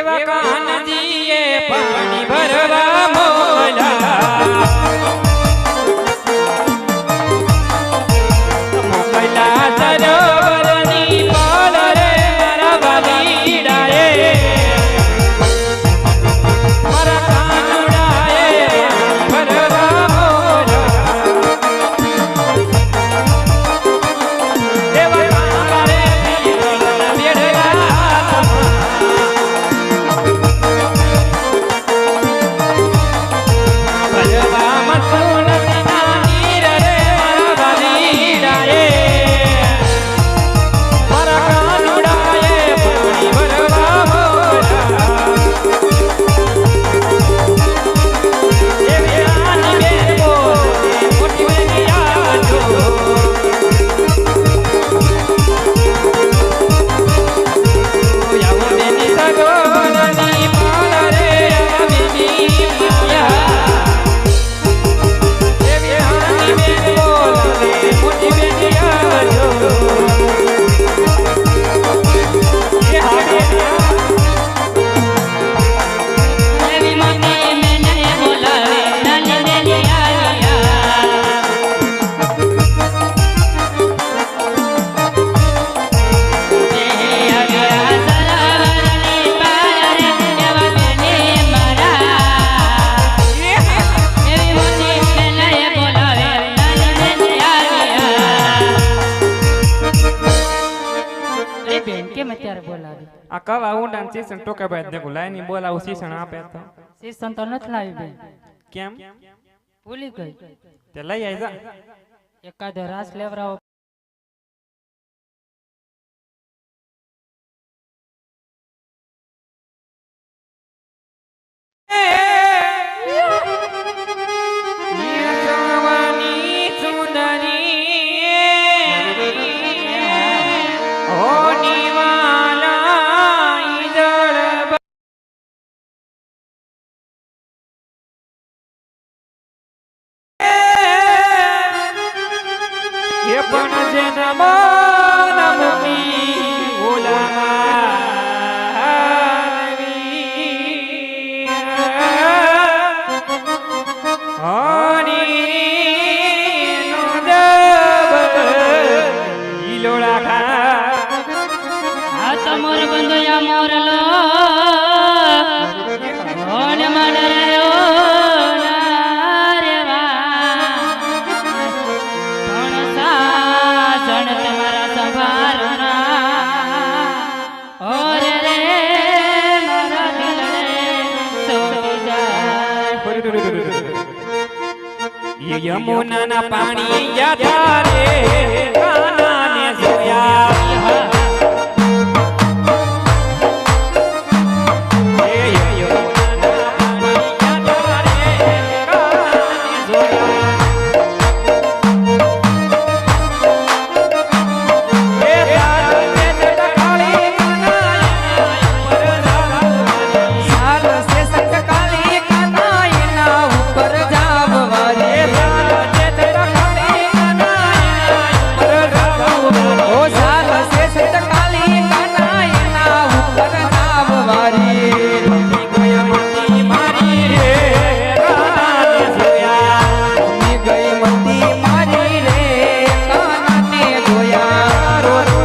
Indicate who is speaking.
Speaker 1: એવા કાનજીએ પાણી ભરવા
Speaker 2: અત્યારે બોલાવી.
Speaker 1: આ કવા ઊંડા શિક્ષણ ટોકે ભાઈ દેખો લાઈની બોલાવું શિક્ષણ આપે તો.
Speaker 2: શિક્ષણ તો નથી લાવી બેન.
Speaker 1: કેમ?
Speaker 2: ભૂલી ગઈ.
Speaker 1: તે લઈ આવી જા
Speaker 2: એકાદો રાસ લેવરાવો
Speaker 1: પણ જે મન મૂકી ઓલામાં હની નો દબ ઈલોડા ખા.
Speaker 2: મોર બંધયા મોરલો. યમુના ના પાણી યાદ રે
Speaker 1: કાના ને જોયા. Parorá